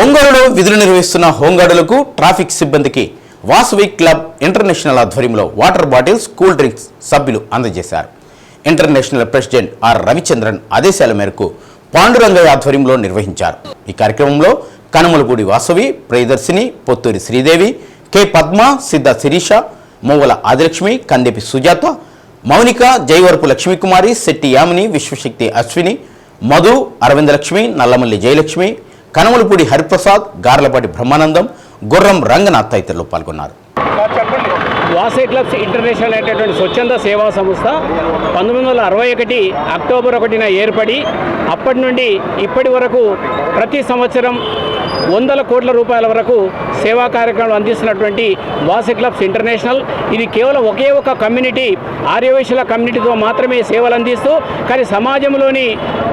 ఒంగోలులో విధులు నిర్వహిస్తున్న హోంగార్డులకు ట్రాఫిక్ సిబ్బందికి వాసవి క్లబ్ ఇంటర్నేషనల్ ఆధ్వర్యంలో వాటర్ బాటిల్స్ కూల్ డ్రింక్స్ సభ్యులు అందజేశారు. ఇంటర్నేషనల్ ప్రెసిడెంట్ ఆర్ రవిచంద్రన్ ఆదేశాల మేరకు పాండురంగయ్య ఆధ్వర్యంలో నిర్వహించారు. ఈ కార్యక్రమంలో కనుమలపూడి వాసవి ప్రియదర్శిని పొత్తూరి శ్రీదేవి కె పద్మ సిద్ధ శిరీష మోవల ఆదిలక్ష్మి కందెపి సుజాత మౌనిక జైవరపు లక్ష్మీకుమారి శెట్టి యామిని విశ్వశక్తి అశ్విని మధు అరవిందలక్ష్మి నల్లమల్లి జయలక్ష్మి కనమలపూడి హరిప్రసాద్ గార్లపాటి బ్రహ్మానందం గుర్రం రంగనాథ్ తదితరులు పాల్గొన్నారు. వాసే క్లబ్స్ ఇంటర్నేషనల్ అనేటటువంటి స్వచ్ఛంద సేవా సంస్థ పంతొమ్మిది వందల అరవై ఒకటి అక్టోబర్ ఒకటిన ఏర్పడి అప్పటి నుండి ఇప్పటి వరకు ప్రతి సంవత్సరం వందల కోట్ల రూపాయల వరకు సేవా కార్యక్రమాలు అందిస్తున్నటువంటి వాసి క్లబ్స్ ఇంటర్నేషనల్. ఇది కేవలం ఒకే ఒక కమ్యూనిటీ ఆర్యవైశ్యుల కమ్యూనిటీతో మాత్రమే సేవలు అందిస్తూ కానీ సమాజంలోని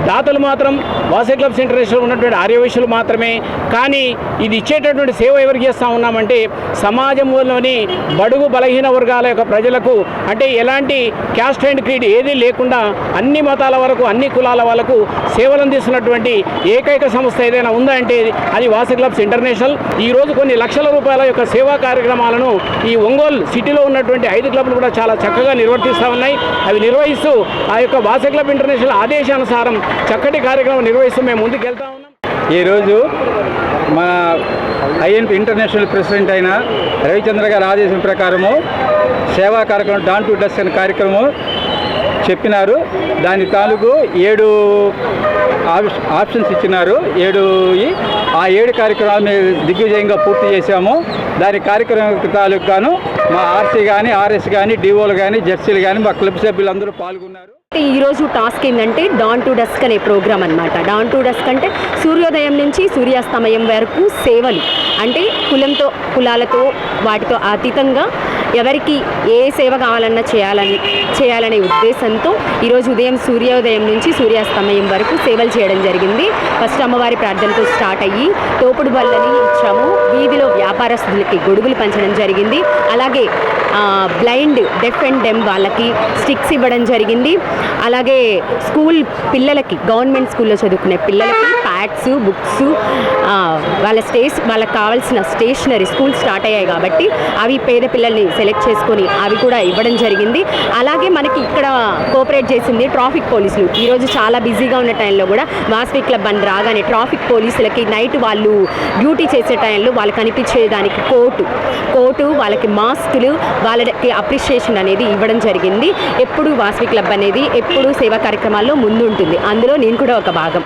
దాతలు మాత్రం వాసి క్లబ్స్ ఇంటర్నేషనల్ ఉన్నటువంటి ఆర్యవైశ్యులు మాత్రమే. కానీ ఇది ఇచ్చేటటువంటి సేవ ఎవరికి చేస్తూ ఉన్నామంటే సమాజంలోని బడుగు బలహీన వర్గాల యొక్క ప్రజలకు. అంటే ఎలాంటి క్యాస్ట్ అండ్ క్రీడ్ ఏదీ లేకుండా అన్ని మతాల వరకు అన్ని కులాల వాళ్ళకు సేవలు అందిస్తున్నటువంటి ఏకైక సంస్థ ఏదైనా ఉందా అంటే అది క్లబ్స్ ఇంటర్నేషనల్. ఈ రోజు కొన్ని లక్షల రూపాయల యొక్క సేవా కార్యక్రమాలను ఈ ఒంగోలు సిటీలో ఉన్నటువంటి ఐదు క్లబ్లు కూడా చాలా చక్కగా నిర్వర్తిస్తూ ఉన్నాయి. అవి నిర్వహిస్తూ ఆ యొక్క వాస క్లబ్ ఇంటర్నేషనల్ ఆదేశానుసారం చక్కటి కార్యక్రమం నిర్వహిస్తూ మేము ముందుకెళ్తా ఉన్నాం. ఈరోజు మన ఐఎన్పి ఇంటర్నేషనల్ ప్రెసిడెంట్ అయిన రవిచంద్ర గారి ఆదేశం ప్రకారము సేవా కార్యక్రమం డాన్ టు డస్క్ అనే కార్యక్రమం చెప్పినారు. దాని తాలూకు ఏడు ఆప్షన్స్ ఇచ్చినారు. ఏడు ఈ- ఆ ఏడు కార్యక్రమాలు దిగ్విజయంగా పూర్తి చేశాము. దాని కార్యక్రమం తాలూకు గాను మా ఆర్సీ కానీ ఆర్ఎస్ కానీ డిఓలు కానీ జెర్సీలు కానీ మా క్లబ్ సభ్యులందరూ పాల్గొన్నారు. అంటే ఈరోజు టాస్క్ ఏంటంటే డాన్ టు డస్క్ అనే ప్రోగ్రామ్ అనమాట డాన్ టు డస్క్ అంటే సూర్యోదయం నుంచి సూర్యాస్తమయం వరకు సేవలు. అంటే కులంతో కులాలతో వాటితో అతీతంగా ఎవరికి ఏ సేవ కావాలన్నా చేయాలని చేయాలనే ఉద్దేశంతో ఈరోజు ఉదయం సూర్యోదయం నుంచి సూర్యాస్తమయం వరకు సేవలు చేయడం జరిగింది. ఫస్ట్ అమ్మవారి ప్రార్థనతో స్టార్ట్ అయ్యి తోపుడు బళ్ళని ఇచ్చాము. వీధిలో వ్యాపారస్తులకి గొడుగులు పంచడం జరిగింది. అలాగే బ్లైండ్ డెఫ్ అండ్ డెమ్ వాళ్ళకి స్టిక్స్ ఇవ్వడం జరిగింది. అలాగే స్కూల్ పిల్లలకి గవర్నమెంట్ స్కూల్లో చదువుకునే పిల్లలకి ప్యాడ్స్ బుక్స్ వాళ్ళ స్టేస్ వాళ్ళకి కావాల్సిన స్టేషనరీ స్కూల్ స్టార్ట్ అయ్యాయి కాబట్టి అవి పేద పిల్లల్ని సెలెక్ట్ చేసుకొని అవి కూడా ఇవ్వడం జరిగింది. అలాగే మనకి ఇక్కడ కోఆపరేట్ చేసింది ట్రాఫిక్ పోలీసులు. ఈరోజు చాలా బిజీగా ఉన్న టైంలో కూడా వాస్వి క్లబ్ అని రాగానే ట్రాఫిక్ పోలీసులకి నైట్ వాళ్ళు డ్యూటీ చేసే టైంలో వాళ్ళు కనిపించే దానికి కోటు. కోటు వాళ్ళకి మాస్కులు వాళ్ళకి అప్రిషియేషన్ అనేది ఇవ్వడం జరిగింది. ఎప్పుడు వాస్వి క్లబ్ అనేది ఎప్పుడు సేవా కార్యక్రమాల్లో ముందుంటుంది. అందులో నేను కూడా ఒక భాగం.